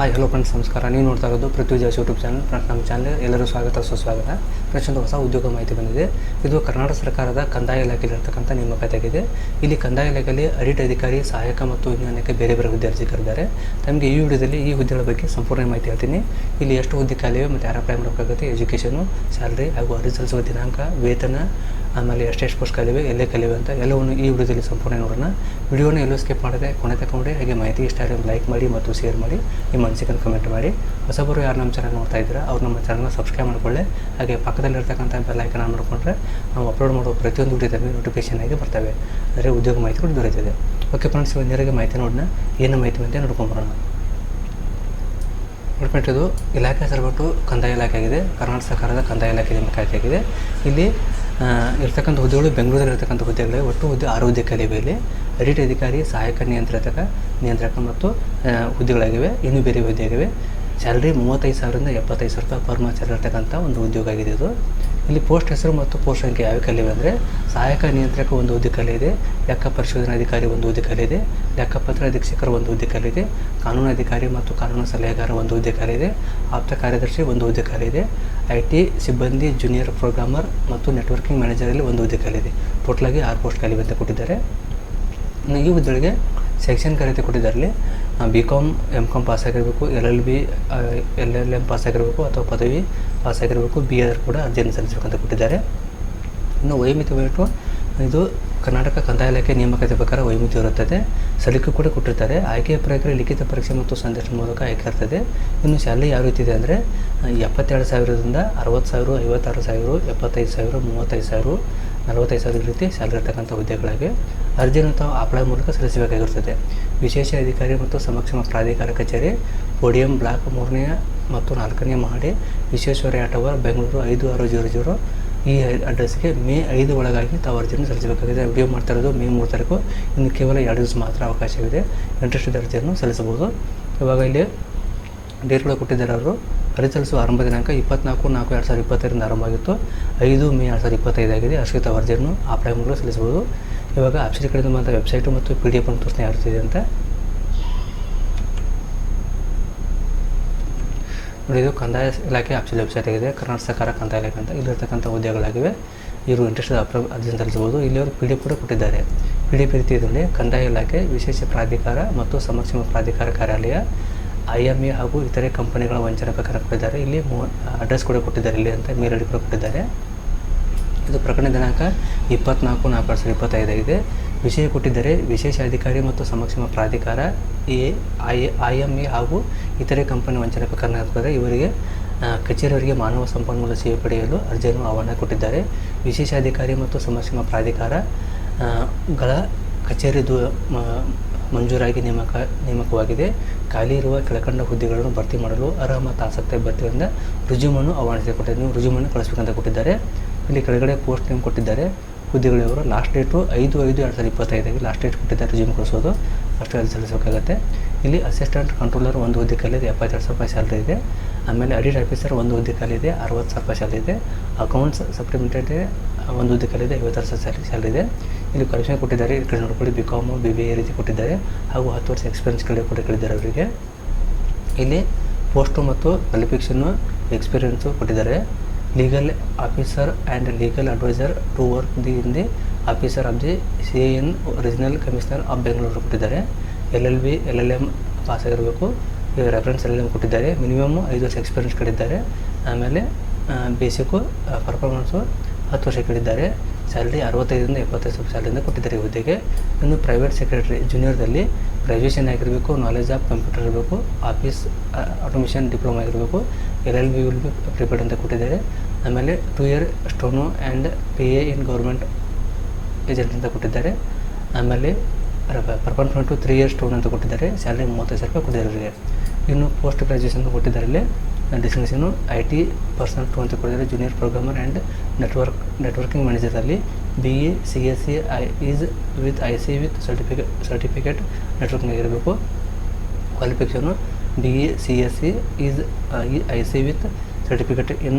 Hi hello friends ನಮಸ್ಕಾರ. ನೀವು ನೋಡ್ತಾ ಇರೋದು ಪೃಥ್ವಿ ಜಾಸ್ ಯೂಟ್ಯೂಬ್ ಚಾನಲ್ ಫ್ರೆಂಡ್ಸ್, ನಮ್ಮ ಚಾನಲ್ ಎಲ್ಲರೂ ಸ್ವಾಗತ, ಸುಸ್ವಾಗತ. ಫ್ರೆಂಡ್ಸ್ ಒಂದು ಹೊಸ ಉದ್ಯೋಗ ಮಾಹಿತಿ ಬಂದಿದೆ. ಇದು ಕರ್ನಾಟಕ ಸರ್ಕಾರದ ಕಂದಾಯ ಇಲಾಖೆಯಲ್ಲಿರ್ತಕ್ಕಂಥ ನೇಮಕಾತಿಯಾಗಿದೆ. ಇಲ್ಲಿ ಕಂದಾಯ ಇಲಾಖೆಯಲ್ಲಿ ಅಡಿಟ್ ಅಧಿಕಾರಿ, ಸಹಾಯಕ ಮತ್ತು ವಿಜ್ಞಾನಕ್ಕೆ ಬೇರೆ ಬೇರೆ ಕರೆದಿದ್ದಾರೆ ತಮಗೆ ಈ ವಿಡಿಯೋದಲ್ಲಿ ಈ ಹುದ್ದೆಗಳ ಬಗ್ಗೆ ಸಂಪೂರ್ಣ ಮಾಹಿತಿ ಹೇಳ್ತೀನಿ. ಇಲ್ಲಿ ಎಷ್ಟು ಹುದ್ದೆ ಖಾಲಿವೆ ಮತ್ತು ಯಾರು ಅಪ್ಲೈ ಮಾಡಬೇಕಾಗುತ್ತೆ ಎಜುಕೇಷನು ಸ್ಯಾಲ್ರಿ ಹಾಗೂ ಅರ್ಜಿ ಸಲ್ಲಿಸುವ ದಿನಾಂಕ, ವೇತನ, ಆಮೇಲೆ ಎಷ್ಟೆಷ್ಟು ಪೋಸ್ಟ್ ಕಲಿವೆ, ಎಲ್ಲೇ ಕಲಿವೆ ಅಂತ ಎಲ್ಲವನ್ನು ಈ ವಿಡಿಯೋದಲ್ಲಿ ಸಂಪೂರ್ಣ ನೋಡೋಣ. ವಿಡಿಯೋನ ಎಲ್ಲೂ ಸ್ಕಿಪ್ ಮಾಡದೆ ಕೊನೆ ತಗೊಂಡು ಹಾಗೆ ಮಾಹಿತಿ ಇಷ್ಟ ಲೈಕ್ ಮಾಡಿ ಮತ್ತು ಶೇರ್ ಮಾಡಿ. ನಿಮ್ಮ ಅನಿಸಿಕೆಯನ್ನು ಕಮೆಂಟ್ ಮಾಡಿ. ಹೊಸಬರು ಯಾರು ನಮ್ಮ ಚಾನಲ್ ನೋಡ್ತಾ ಇದ್ದೀರಾ, ಅವ್ರು ನಮ್ಮ ಚಾನಲ್ನ ಸಬ್ಸ್ಕ್ರೈಬ್ ಮಾಡ್ಕೊಳ್ಳಿ. ಹಾಗೆ ಪಕ್ಕದಲ್ಲಿರ್ತಕ್ಕಂಥ ಬೆಲ್ ಐಕನ್ ಆನ್ ನಾವು ಅಪ್ಲೋಡ್ ಮಾಡೋ ಪ್ರತಿಯೊಂದು ವಿಡಿಯೋದಲ್ಲಿ ನೋಟಿಫಿಕೇಶನ್ ಆಗಿ ಬರ್ತವೆ. ಅಂದರೆ ಉದ್ಯೋಗ ಮಾಹಿತಿ ಕೂಡ ದೊರೆಯುತ್ತದೆ ಓಕೆ ಫ್ರೆಂಡ್ಸ್ ನೇರಿಗೆ ಮಾಹಿತಿ ನೋಡೋಣ. ಏನು ಮಾಹಿತಿ ಅಂತ ನೋಡ್ಕೊಂಬರೋಣ ಇದು ಇಲಾಖೆ ಹೆಸರು ಕಂದಾಯ ಇಲಾಖೆ ಆಗಿದೆ ಕರ್ನಾಟಕ ಸರ್ಕಾರದ ಕಂದಾಯ ಇಲಾಖೆ ನೇಮಕಾತಿ ಆಗಿದೆ. ಇಲ್ಲಿ ಇರ್ತಕ್ಕಂಥ ಹುದ್ದೆಗಳು ಬೆಂಗಳೂರಲ್ಲಿ ಇರ್ತಕ್ಕಂಥ ಹುದ್ದೆಗಳೇ, ಒಟ್ಟು ಹುದ್ದೆ ಆರು ಹುದ್ದೆ ಕಲಿವೆ ಇಲ್ಲಿ ಅಡಿಟ್ ಅಧಿಕಾರಿ, ಸಹಾಯಕ ನಿಯಂತ್ರಕ ನಿಯಂತ್ರಕ ಮತ್ತು ಹುದ್ದೆಗಳಾಗಿವೆ, ಇನ್ನೂ ಬೇರೆ ಹುದ್ದೆಯಾಗಿವೆ ಸ್ಯಾಲ್ರಿ ಮೂವತ್ತೈದು ಸಾವಿರದಿಂದ ಎಪ್ಪತ್ತೈದು ಸಾವಿರ ರೂಪಾಯಿ ಪರ್ ಮಂತ್ ಇರ್ತಕ್ಕಂಥ ಒಂದು ಉದ್ಯೋಗ ಆಗಿದೆ ಇದು. ಇಲ್ಲಿ ಪೋಸ್ಟ್ ಹೆಸರು ಮತ್ತು ಪೋಸ್ಟ್ ಸಂಖ್ಯೆ ಯಾವ ಕಲಿವೆ ಅಂದರೆ ಸಹಾಯಕ ನಿಯಂತ್ರಕ ಒಂದು ಹುದ್ದೆ ಇದೆ, ಲೆಕ್ಕ ಪರಿಶೋಧನಾ ಅಧಿಕಾರಿ ಒಂದು ಹುದ್ದೆ ಇದೆ ಲೆಕ್ಕಪತ್ರ ಅಧೀಕ್ಷಕರ ಒಂದು ಹುದ್ದೆ ಇದೆ, ಕಾನೂನು ಅಧಿಕಾರಿ ಮತ್ತು ಕಾನೂನು ಸಲಹೆಗಾರ ಒಂದು ಹುದ್ದೆ ಇದೆ, ಆಪ್ತ ಕಾರ್ಯದರ್ಶಿ ಒಂದು ಹುದ್ದೆ ಇದೆ, ಐ ಟಿ ಸಿಬ್ಬಂದಿ ಜೂನಿಯರ್ ಪ್ರೋಗ್ರಾಮರ್ ಮತ್ತು ನೆಟ್ವರ್ಕಿಂಗ್ ಮ್ಯಾನೇಜರಲ್ಲಿ ಒಂದು ಹುದ್ದೆ ಇದೆ. ಟೋಟಲಾಗಿ ಆರು ಪೋಸ್ಟ್ ಕಲಿವೆ ಅಂತ ಕೊಟ್ಟಿದ್ದಾರೆ. ಈ ಹುದ್ದೆಗಳಿಗೆ ಸೆಕ್ಷನ್ ಕರೆತೆ ಕೊಟ್ಟಿದ್ದಾರೆ B com M com pass ಆಗಿರಬೇಕು L L B L L M pass ಆಗಿರಬೇಕು ಅಥವಾ ಪದವಿ ಪಾಸ್ ಆಗಿರಬೇಕು ಬಿ ಎರ್ ಕೂಡ ಅರ್ಜಿಯನ್ನು ಸಲ್ಲಿಸಬೇಕಂತ ಕೊಟ್ಟಿದ್ದಾರೆ. ಇನ್ನು ವೈಮಿತಿ ಬಿಟ್ಟು ಇದು ಕರ್ನಾಟಕ ಕಂದಾಯ ಇಲಾಖೆ ನೇಮಕಾತಿ ಪ್ರಕಾರ ವೈಮಿತಿ ಇರುತ್ತದೆ ಸಲಿಕೆ ಕೂಡ ಕೊಟ್ಟಿರ್ತಾರೆ. ಆಯ್ಕೆಯ ಪ್ರಕ್ರಿಯೆ, ಲಿಖಿತ ಪರೀಕ್ಷೆ ಮತ್ತು ಸಂದರ್ಶನ ಮೂಲಕ ಆಯ್ಕೆ ಇರ್ತದೆ ಇನ್ನು ಶಾಲೆ ಯಾವ ರೀತಿ ಇದೆ ಅಂದರೆ, ಎಪ್ಪತ್ತೆರಡು ಸಾವಿರದಿಂದ ಅರವತ್ತು ಸಾವಿರ, ಐವತ್ತಾರು ಸಾವಿರ, ಎಪ್ಪತ್ತೈದು ಸಾವಿರ, ಮೂವತ್ತೈದು ಸಾವಿರ ನಲವತ್ತೈದು ಸಾವಿರ ರೀತಿ ಸ್ಯಾಲರಿ ಇರ್ತಕ್ಕಂಥ ಹುದ್ದೆಗಳಿಗೆ ಅರ್ಜಿಯನ್ನು ತಾವು ಅಪ್ಲೈ ಮೂಲಕ ಸಲ್ಲಿಸಬೇಕಾಗಿರುತ್ತದೆ ವಿಶೇಷ ಅಧಿಕಾರಿ ಮತ್ತು ಸಮಕ್ಷಮ ಪ್ರಾಧಿಕಾರ ಕಚೇರಿ ಒಡಿಎಂ ಬ್ಲಾಕ್ ಮೂರನೇ ಮತ್ತು ನಾಲ್ಕನೇ ಮಹಡಿ ವಿಶ್ವೇಶ್ವರಯ್ಯ ಟವರ್ ಬೆಂಗಳೂರು ಐದು ಆರು ಜೀರೋ ಜೀರೋ. ಈ ಅಡ್ರೆಸ್ಗೆ ಮೇ ಐದು ಒಳಗಾಗಿ ತಾವು ಅರ್ಜಿಯನ್ನು ಸಲ್ಲಿಸಬೇಕಾಗಿದೆ. ವಿಡಿಯೋ ಮಾಡ್ತಾ ಇರೋದು ಮೇ ಮೂರು ತಾರೀಕು. ಇನ್ನು ಕೇವಲ ಎರಡು ದಿವಸ ಮಾತ್ರ ಅವಕಾಶವಿದೆ. ಇಂಟ್ರೆಸ್ಟ್ ಅರ್ಜಿಯನ್ನು ಸಲ್ಲಿಸಬಹುದು. ಇವಾಗ ಇಲ್ಲಿ ಡೇಟ್ಗಳು ಕೊಟ್ಟಿದ್ದಾರೆ ಅವರು. ಅರ್ಜಿ ಸಲ್ಲಿಸುವ ಆರಂಭ ದಿನಾಂಕ ಇಪ್ಪತ್ನಾಲ್ಕು, ನಾಲ್ಕು, ಎರಡು ಸಾವಿರದ ಇಪ್ಪತ್ತೈದರಿಂದ ಆರಂಭ ಆಗಿತ್ತು ಐದು, ಮೇ ಎರಡು ಸಾವಿರದ ಇಪ್ಪತ್ತೈದಾಗಿದೆ ಅಶ್ವಿತ ವರ್ಜಿಯನ್ನು ಆ ಮೂಲಕ ಸಲ್ಲಿಸಬಹುದು. ಇವಾಗ ಆಫೀಸ್ ಕಡೆಯಿಂದ ಬಂದ ವೆಬ್ಸೈಟು ಮತ್ತು ಪಿ ಡಿ ಎಫ್ ಅನ್ನು ತೋರಿಸ್ತಾ ಇರ್ತಿದೆ ಅಂತ. ನೋಡಿ, ಇದು ಕಂದಾಯ ಇಲಾಖೆ ಆಪ್ಷನ್ ವೆಬ್ಸೈಟ್ ಆಗಿದೆ. ಕರ್ನಾಟಕ ಸರ್ಕಾರ ಕಂದಾಯ ಇಲಾಖೆ ಅಂತ. ಇಲ್ಲಿರ್ತಕ್ಕಂಥ ಹುದ್ದೆಗಳಾಗಿವೆ ಇವರು ಇಂಟ್ರೆಸ್ಟ್ ಅಪ್ಲೈ ಅರ್ಜಿ ಸಲ್ಲಿಸಬಹುದು. ಇಲ್ಲಿ ಅವರು ಪಿ ಡಿ ಎಫ್ ಕೂಡ ಕೊಟ್ಟಿದ್ದಾರೆ. ಪಿ ಡಿ ಎಫ್ ರೀತಿ ಇದರಲ್ಲಿ ಕಂದಾಯ ಇಲಾಖೆ ವಿಶೇಷ ಪ್ರಾಧಿಕಾರ ಮತ್ತು ಸಮಕ್ಷಮ ಪ್ರಾಧಿಕಾರ ಕಾರ್ಯಾಲಯ ಐ ಎಂ ಎ ಹಾಗೂ ಇತರೆ ಕಂಪನಿಗಳ ವಂಚನೆ ಪ್ರಕಾರ ಕೊಟ್ಟಿದ್ದಾರೆ. ಇಲ್ಲಿ ಮೂ, ಅಡ್ರೆಸ್ ಕೂಡ ಕೊಟ್ಟಿದ್ದಾರೆ. ಇಲ್ಲಿ ಅಂತ ಮೇಲ್ ಐಡಿ ಕೂಡ ಕೊಟ್ಟಿದ್ದಾರೆ. ಇದು ಪ್ರಕರಣ ದಿನಾಂಕ ಇಪ್ಪತ್ನಾಲ್ಕು ನಾಲ್ಕು ಎರಡು ಸಾವಿರದ ಇಪ್ಪತ್ತೈದಾಗಿದೆ ವಿಷಯ ಕೊಟ್ಟಿದ್ದರೆ. ವಿಶೇಷ ಅಧಿಕಾರಿ ಮತ್ತು ಸಮಕ್ಷಮ ಪ್ರಾಧಿಕಾರ, A, I I M A ಹಾಗೂ ಇತರೆ ಕಂಪನಿ ವಂಚನೆ ಪ್ರಕರಣ ಇವರಿಗೆ ಕಚೇರಿಯವರಿಗೆ ಮಾನವ ಸಂಪನ್ಮೂಲ ಸೇವೆ ಪಡೆಯಲು ಅರ್ಜಿಯನ್ನು ಆಹ್ವಾನ ಕೊಟ್ಟಿದ್ದಾರೆ. ವಿಶೇಷ ಅಧಿಕಾರಿ ಮತ್ತು ಸಮಕ್ಷಮ ಪ್ರಾಧಿಕಾರಗಳ ಕಚೇರಿ ದೂ ಮಂಜೂರಾಗಿ ನೇಮಕ, ನೇಮಕವಾಗಿದೆ. ಖಾಲಿ ಇರುವ ಕೆಳಕಂಡ ಹುದ್ದೆಗಳನ್ನು ಭರ್ತಿ ಮಾಡಲು ಅರ್ಹ ಮತ್ತು ಆಸಕ್ತ ಅಭ್ಯರ್ಥಿಗಳಿಂದ ರುಜುಮನ್ನು ಆಹ್ವಾನಿಸಿಕೊಟ್ಟಿದ್ದಾರೆ ನೀವು ರುಜುಮನ್ನು ಕಳಿಸ್ಬೇಕಂತ ಕೊಟ್ಟಿದ್ದಾರೆ. ಇಲ್ಲಿ ಕೆಳಗಡೆ ಪೋಸ್ಟ್ ನೇಮ್ ಕೊಟ್ಟಿದ್ದಾರೆ. ಹುದ್ದೆಗಳಿವರು ಲಾಸ್ಟ್ ಡೇಟು ಐದು ಐದು ಎರಡು ಸಾವಿರದ ಇಪ್ಪತ್ತೈದಾಗಿ ಲಾಸ್ಟ್ ಡೇಟ್ ಕೊಟ್ಟಿದ್ದಾರೆ. ರಿಸ್ಯೂಮ್ ಕಳಿಸೋದು ಅಷ್ಟು ಅಲ್ಲಿ ಸಲ್ಲಿಸಬೇಕಾಗತ್ತೆ. ಇಲ್ಲಿ ಅಸಿಸ್ಟೆಂಟ್ ಕಂಟ್ರೋಲರ್ ಒಂದು ಹುದ್ದೆ ಖಾಲಿದೆ ಎಪ್ಪತ್ತೆರಡು ಸಾವಿರ ರೂಪಾಯಿ ಸ್ಯಾಲ್ರಿ ಇದೆ. ಆಮೇಲೆ ಅಡಿಟ್ ಆಫೀಸರ್ ಒಂದು ಹುದ್ದೆ ಖಾಲಿದೆ ಅರವತ್ತು ಸಾವಿರ ರೂಪಾಯಿ ಸ್ಯಾಲ್ರಿ ಇದೆ. ಅಕೌಂಟ್ಸ್ ಸಪ್ಲಿಮೆಂಟೆಡ್ ಒಂದು ಹುದ್ದೆ ಕಾಲಿದೆ ಐವತ್ತಾರು ಸಾವಿರ ಸ್ಯಾಲ್ರಿ ಇದೆ. ಇಲ್ಲಿ ಕಲೆಕ್ಷನ್ ಕೊಟ್ಟಿದ್ದಾರೆ. ಈ ಕಡೆ ನೋಡ್ಕೊಳ್ಳಿ B com B B A ರೀತಿ ಕೊಟ್ಟಿದ್ದಾರೆ. ಹಾಗೂ ಹತ್ತು ವರ್ಷ ಎಕ್ಸ್ಪೀರಿಯನ್ಸ್ ಕಡೆ ಕೂಡ ಕೇಳಿದ್ದಾರೆ ಅವರಿಗೆ. ಇಲ್ಲಿ ಪೋಸ್ಟು ಮತ್ತು ಕ್ವಾಲಿಫಿಕೇಷನ್ನು ಎಕ್ಸ್ಪೀರಿಯೆನ್ಸು ಕೊಟ್ಟಿದ್ದಾರೆ. Legal officer and legal advisor to work the in the officer of the C N regional commissioner of Bengaluru ಕೊಟ್ಟಿದ್ದಾರೆ. L L B L L M pass ಆಗಿರಬೇಕು. ರೆಫರೆನ್ಸ್ ಎಲ್ ಎಲ್ ಎಂ ಕೊಟ್ಟಿದ್ದಾರೆ. Minimum ಐದು ವರ್ಷ experience ಕೇಳಿದ್ದಾರೆ. ಆಮೇಲೆ basic performance ಹತ್ತು ವರ್ಷ ಕೇಳಿದ್ದಾರೆ. ಸ್ಯಾಲ್ರಿ ಅರವತ್ತೈದರಿಂದ ಎಪ್ಪತ್ತೈದು ಸಾವಿರ ಸ್ಯಾಲ್ರಿಯಿಂದ ಕೊಟ್ಟಿದ್ದಾರೆ ಈ ಹುದ್ದೆಗೆ ಇನ್ನು ಪ್ರೈವೇಟ್ ಸೆಕ್ರೆಟರಿ ಜೂನಿಯರ್ದಲ್ಲಿ ಗ್ರ್ಯಾಜುಯೇಷನ್ ಆಗಿರಬೇಕು ನಾಲೆಜ್ ಆಫ್ ಕಂಪ್ಯೂಟರ್ ಇರಬೇಕು ಆಫೀಸ್ ಆಟೋಮೇಷನ್ ಡಿಪ್ಲೊಮಾ ಆಗಿರಬೇಕು L L B will be prepared ಅಂತ ಕೊಟ್ಟಿದ್ದಾರೆ. ಆಮೇಲೆ two year stone and P A in government agent ಅಂತ ಕೊಟ್ಟಿದ್ದಾರೆ. ಆಮೇಲೆ performance two three years stone ಅಂತ ಕೊಟ್ಟಿದ್ದಾರೆ. ಸ್ಯಾಲ್ರಿ ಮೂವತ್ತೈದು ಸಾವಿರ ರೂಪಾಯಿ ಕೊಟ್ಟಿದ್ದಾರೆ ಇನ್ನು ಪೋಸ್ಟ್ ಗ್ರ್ಯಾಜುಯೇಷನ್ ಕೊಟ್ಟಿದ್ದಾರೆ ಇಲ್ಲಿ distinction I T personnel two ಅಂತ ಕೊಟ್ಟಿದ್ದಾರೆ junior programmer and network networking ಮ್ಯಾನೇಜರಲ್ಲಿ B A C S C I is with I C with certificate certificate networking ಆಗಿರಬೇಕು. Qualification B A C S C is I C with certificate in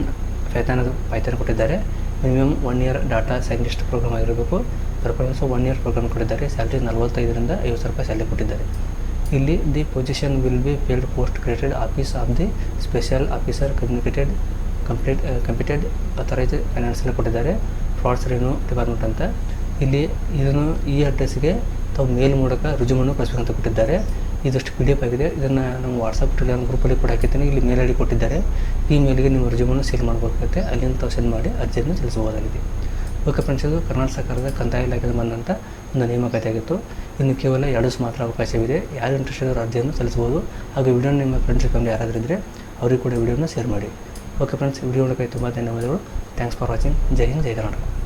Python Python ಕೊಟ್ಟಿದ್ದಾರೆ. Minimum one year data scientist program ಆಗಿರಬೇಕು. Performance one year program ಕೊಟ್ಟಿದ್ದಾರೆ. Salary ನಲವತ್ತೈದರಿಂದ ಐವತ್ತು ಸಾವಿರ ರೂಪಾಯಿ salary ಕೊಟ್ಟಿದ್ದಾರೆ. ಇಲ್ಲಿ the position will be filled post created office of the special officer communicated complete computed authorise ಫೈನಾನ್ಸನ್ನು ಕೊಟ್ಟಿದ್ದಾರೆ. ಫ್ರಾಡ್ಸ್ ರಿನ್ಯೂ ಡಿಪಾರ್ಟ್ಮೆಂಟ್ ಅಂತ. ಇಲ್ಲಿ ಇದನ್ನು ಈ ಅಡ್ರೆಸ್ಗೆ ತಾವು ಮೇಲ್ ಮೂಲಕ ರುಜುಮನ್ನು ಕಳಿಸ್ಬೇಕಂತ ಕೊಟ್ಟಿದ್ದಾರೆ. ಇದಷ್ಟು ಪಿ ಡಿ ಎಫ್ ಆಗಿದೆ. ಇದನ್ನು ನಮ್ಮ ವಾಟ್ಸಪ್ ಟೆಲಿಗ್ರಾಮ್ ಗ್ರೂಪಲ್ಲಿ ಕೂಡ ಹಾಕಿದ್ದೀನಿ ಇಲ್ಲಿ ಮೇಲ್ ಐ ಕೊಟ್ಟಿದ್ದಾರೆ. ಈ ಮೇಲ್ಗೆ ನಿಮ್ಮ ರುಜುಮನ್ನು ಸೇಲ್ ಮಾಡಬೇಕಾಗುತ್ತೆ. ಅಲ್ಲಿಂದ ತಾವು ಸೆಂಡ್ ಮಾಡಿ ಅರ್ಜಿಯನ್ನು ಸಲ್ಲಿಸಬಹುದಾಗಿದೆ. ಓಕೆ ಫ್ರೆಂಡ್ಸ್ ಇದು ಕರ್ನಾಟಕ ಸರ್ಕಾರದ ಕಂದಾಯ ಇಲಾಖೆಯಿಂದ ಬಂದಂಥ ಒಂದು ನೇಮಕಾತಿ ಆಗಿತ್ತು. ಇನ್ನು ಕೇವಲ ಎರಡು ಮಾತ್ರ ಅವಕಾಶವಿದೆ. ಯಾರು ಇಂಟ್ರೆಸ್ಟ್ ಇರೋ ಅರ್ಜಿಯನ್ನು ಸಲ್ಲಿಸಬಹುದು. ಹಾಗೂ ವಿಡಿಯೋ ನಿಮ್ಮ ಫ್ರೆಂಡ್ಸ್ ಫ್ಯಾಮಿಲಿ ಯಾರಾದರೂ ಇದ್ದರೆ ಅವರಿಗೆ ಕೂಡ ವಿಡಿಯೋನ ಶೇರ್ ಮಾಡಿ. ಓಕೆ ಫ್ರೆಂಡ್ಸ್ ವಿಡಿಯೋ ನೋಡೋಕೆ ತುಂಬ ಧನ್ಯವಾದಗಳು. Thanks for watching Jai Hind, Jai Karnataka.